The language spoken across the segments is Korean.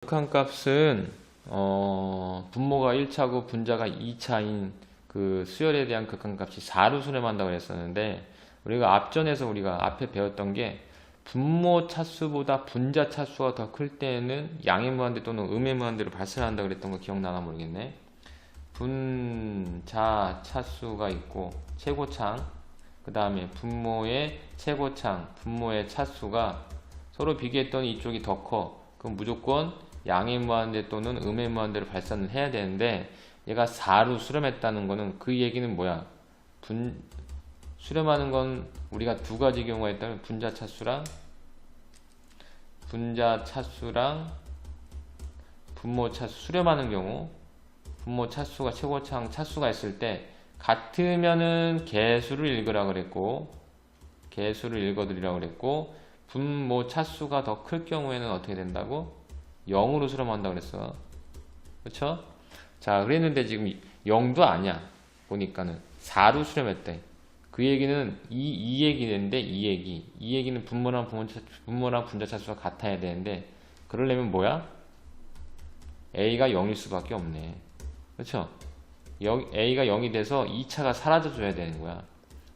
극한 값은 어, 분모가 1차고 분자가 2차인 그 수열에 대한 극한값이 4로 수렴한다고 그랬었는데 우리가 앞전에서 우리가 앞에 배웠던 게 분모 차수보다 분자 차수가 더 클 때는 양의 무한대 또는 음의 무한대로 발생한다 그랬던 거 기억나나 모르겠네. 분자 차수가 있고 최고창 그 다음에 분모의 최고창 분모의 차수가 서로 비교했더니 이쪽이 더 커. 그럼 무조건 양의 무한대 또는 음의 무한대로 발산을 해야 되는데 얘가 4로 수렴했다는 거는 그 얘기는 뭐야? 분 수렴하는 건 우리가 두 가지 경우가 있다면 분자 차수랑 분자 차수랑 분모 차수 수렴하는 경우 분모 차수가 최고창 차수가 있을 때 같으면은 개수를 읽으라 그랬고 개수를 읽어드리라고 그랬고 분모 차수가 더 클 경우에는 어떻게 된다고? 0으로 수렴한다 그랬어. 그쵸? 자, 그랬는데 지금 0도 아니야. 보니까는 4로 수렴했대. 그 얘기는 이, 이 얘기인데 이 얘기. 이 얘기는 분모랑 분모차, 분모랑 분자 차수가 같아야 되는데 그러려면 뭐야? A가 0일 수밖에 없네. 영- A가 0이 돼서 2차가 사라져 줘야 되는 거야.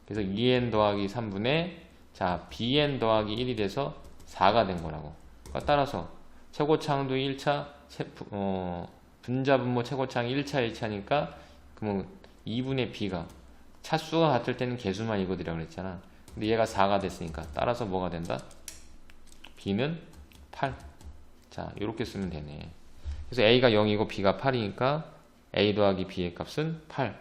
그래서 2n 더하기 3분의 자, bn 더하기 1이 돼서 4가 된 거라고. 그러니까 따라서 최고창도 1차, 최, 어, 분자 분모 최고창이 1차, 1차니까 그러면 2분의 b가 차수가 같을 때는 개수만 읽어드리라고 그랬잖아. 근데 얘가 4가 됐으니까 따라서 뭐가 된다? b는 8. 자, 이렇게 쓰면 되네. 그래서 a가 0이고 b가 8이니까 a 더하기 b의 값은 8.